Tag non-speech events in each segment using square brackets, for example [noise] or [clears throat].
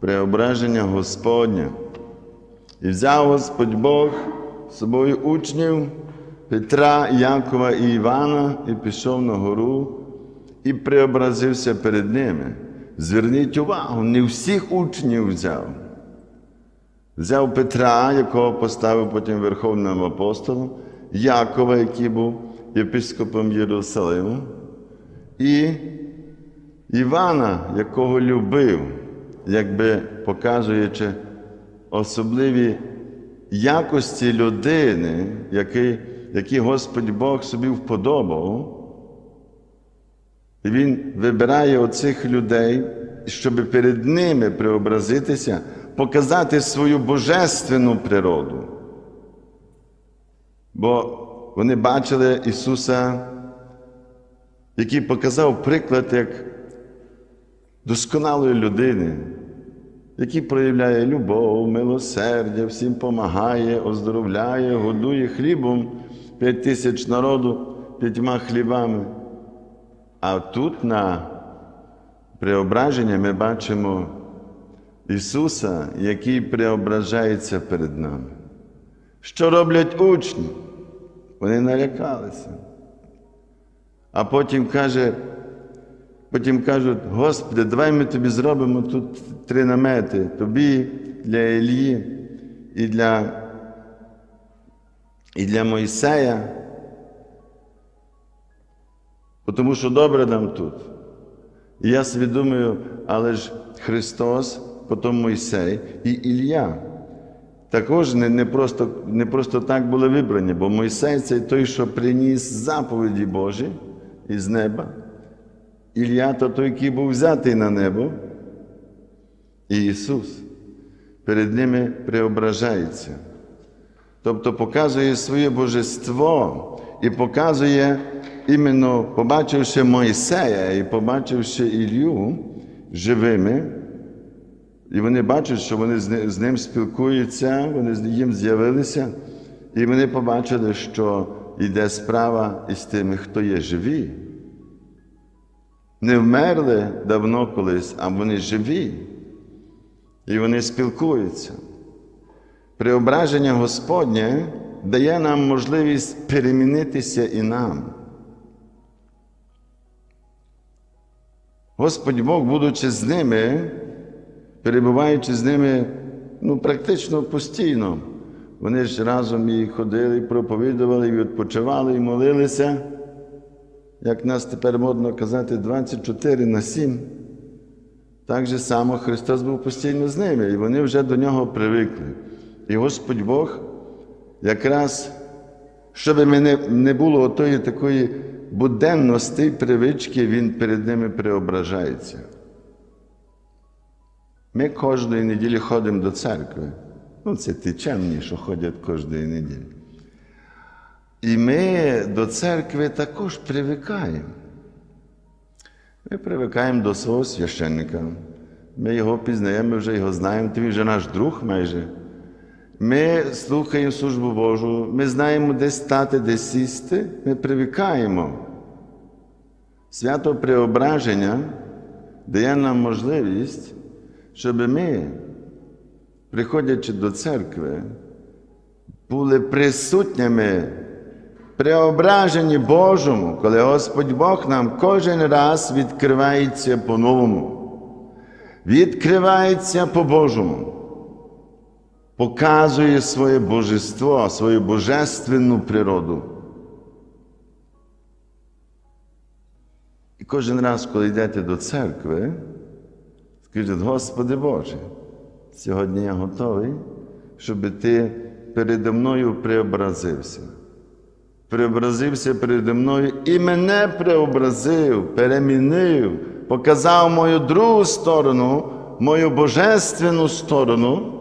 преображення Господнє. І взяв Господь Бог з собою учнів Петра, Якова і Івана, і пішов на гору, і преобразився перед ними. Зверніть увагу, не всіх учнів взяв. Взяв Петра, якого поставив потім Верховним апостолом, Якова, який був єпископом Єрусалима, і Івана, якого любив, якби показуючи особливі якості людини, які, які Господь Бог собі вподобав. І Він вибирає оцих людей, щоб перед ними преобразитися, показати свою божественну природу. Бо вони бачили Ісуса, який показав приклад як досконалої людини, який проявляє любов, милосердя, всім допомагає, оздоровляє, годує хлібом п'ять тисяч народу п'ятьма хлібами. А тут на преображення ми бачимо Ісуса, який преображається перед нами. Що роблять учні? Вони налякалися. А потім каже, потім кажуть, Господи, давай ми тобі зробимо тут три намети, тобі для Ілії і для, і для Мойсея. Тому що добре нам тут. І я собі думаю, але ж Христос, потім Мойсей і Ілля. Також не, не, просто, не просто так були вибрані, бо Мойсей це той, що приніс заповіді Божі із неба. Ілля то той, який був взятий на небо. І Ісус перед ними преображається. Тобто показує своє божество і показує, іменно побачивши Мойсея і побачивши Ілью живими, і вони бачать, що вони з ним спілкуються, вони їм з'явилися, і вони побачили, що йде справа із тими, хто є живі. Не вмерли давно колись, а вони живі. І вони спілкуються. Преображення Господнє дає нам можливість перемінитися і нам. Господь Бог, будучи з ними, перебуваючи з ними ну, практично постійно, вони ж разом і ходили, і проповідували, і відпочивали, і молилися, як нас тепер модно казати, 24 на 7. Так же само Христос був постійно з ними, і вони вже до нього привикли. І Господь Бог якраз, щоб мене не було отої такої буденності привички, Він перед ними преображається. Ми кожної неділі ходимо до церкви. Ну, це ті що ходять кожної неділі. І ми до церкви також привикаємо. Ми привикаємо до свого священника. Ми його пізнаємо, ми вже його знаємо, він вже наш друг майже. Ми слухаємо службу Божу, ми знаємо, де стати, де сісти, ми привикаємо. Свято преображення дає нам можливість, щоб ми, приходячи до церкви, були присутніми преображенні Божому, коли Господь Бог нам кожен раз відкривається по-новому, відкривається по-божому, показує своє божество, свою божественну природу. І кожен раз, коли йдете до церкви, скажіть, Господи Боже, сьогодні я готовий, щоб Ти передо мною преобразився преобразився передо мною і мене преобразив, перемінив, показав мою другу сторону, мою божественну сторону,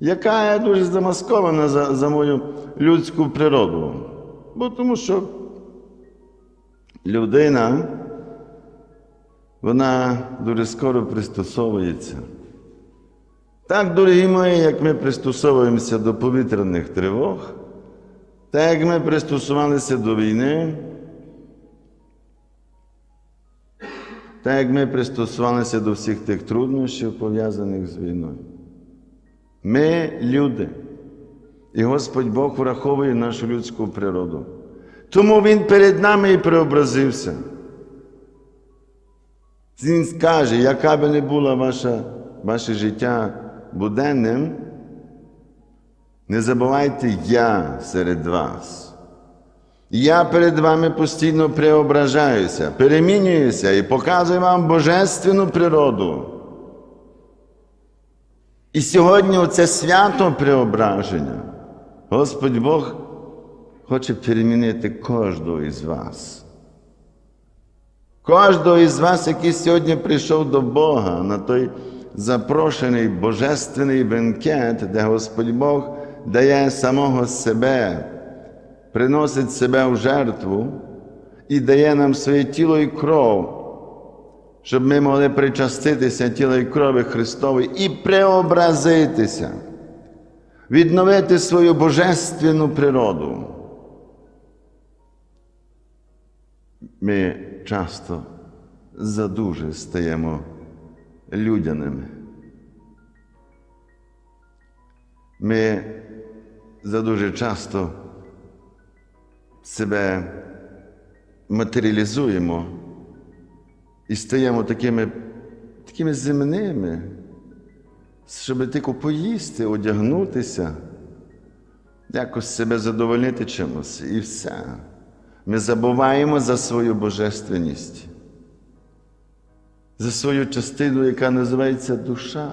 яка є дуже замаскована за, за мою людську природу. Бо тому що людина, вона дуже скоро пристосовується. Так, дорогі мої, як ми пристосовуємося до повітряних тривог. Так як ми пристосувалися до війни, так як ми пристосувалися до всіх тих труднощів, пов'язаних з війною. Ми люди. І Господь Бог враховує нашу людську природу. Тому Він перед нами і преобразився. Він скаже, яка би не була ваша, ваше життя буденним, не забувайте я серед вас. Я перед вами постійно преображаюся, перемінююся і показую вам божественну природу. І сьогодні це свято преображення. Господь Бог хоче перемінити кожного із вас. Кожного із вас, який сьогодні прийшов до Бога на той запрошений божественний бенкет, де Господь Бог дає самого себе, приносить себе в жертву і дає нам своє тіло і кров, щоб ми могли причаститися тіла і крові Христової і преобразитися, відновити свою божественну природу. Ми часто задуже стаємо людяними. Ми задуже часто себе матеріалізуємо і стаємо такими, такими земними, щоб тільки поїсти, одягнутися, якось себе задовольнити чимось і все. Ми забуваємо за свою божественність, за свою частину, яка називається душа,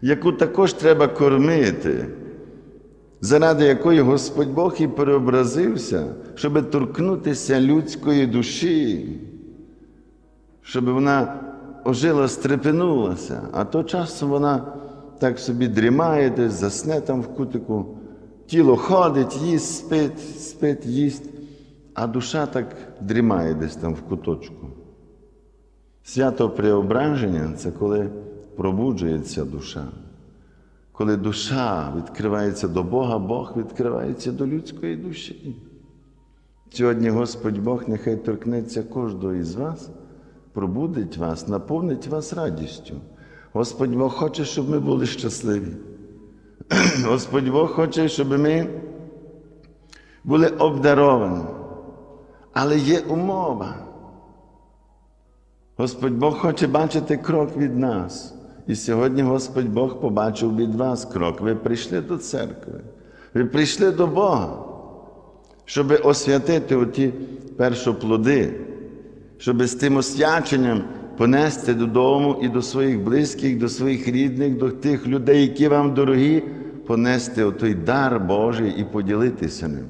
яку також треба кормити, заради якої Господь Бог і переобразився, щоб торкнутися людської душі, щоб вона ожила, стрепенулася, а то часом вона так собі дрімає, десь засне там в кутику, тіло ходить, їсть, спить, спить, їсть а душа так дрімає десь там в куточку. Свято преображення це коли пробуджується душа. Коли душа відкривається до Бога, Бог відкривається до людської душі. Сьогодні Господь Бог нехай торкнеться кожного із вас, пробудить вас, наповнить вас радістю. Господь Бог хоче, щоб ми були щасливі. [clears throat] Господь Бог хоче, щоб ми були обдаровані. Але є умова. Господь Бог хоче бачити крок від нас. І сьогодні Господь Бог побачив від вас крок. Ви прийшли до церкви, ви прийшли до Бога, щоб освятити оті першоплоди, щоб з тим освяченням понести додому і до своїх близьких, до своїх рідних, до тих людей, які вам дорогі, понести отой дар Божий і поділитися ним.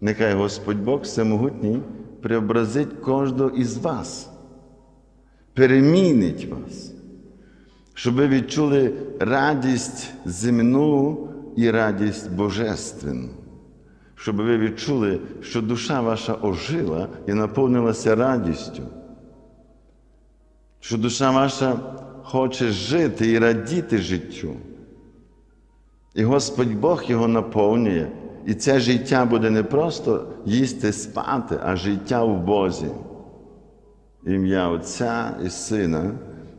Нехай Господь Бог Всемогутній преобразить кожного із вас, перемінить вас, щоб ви відчули радість земну і радість божественну, щоб ви відчули, що душа ваша ожила і наповнилася радістю, що душа ваша хоче жити і радіти життю. І Господь Бог його наповнює. І це життя буде не просто їсти спати, а життя в Бозі. Ім'я Отця і Сина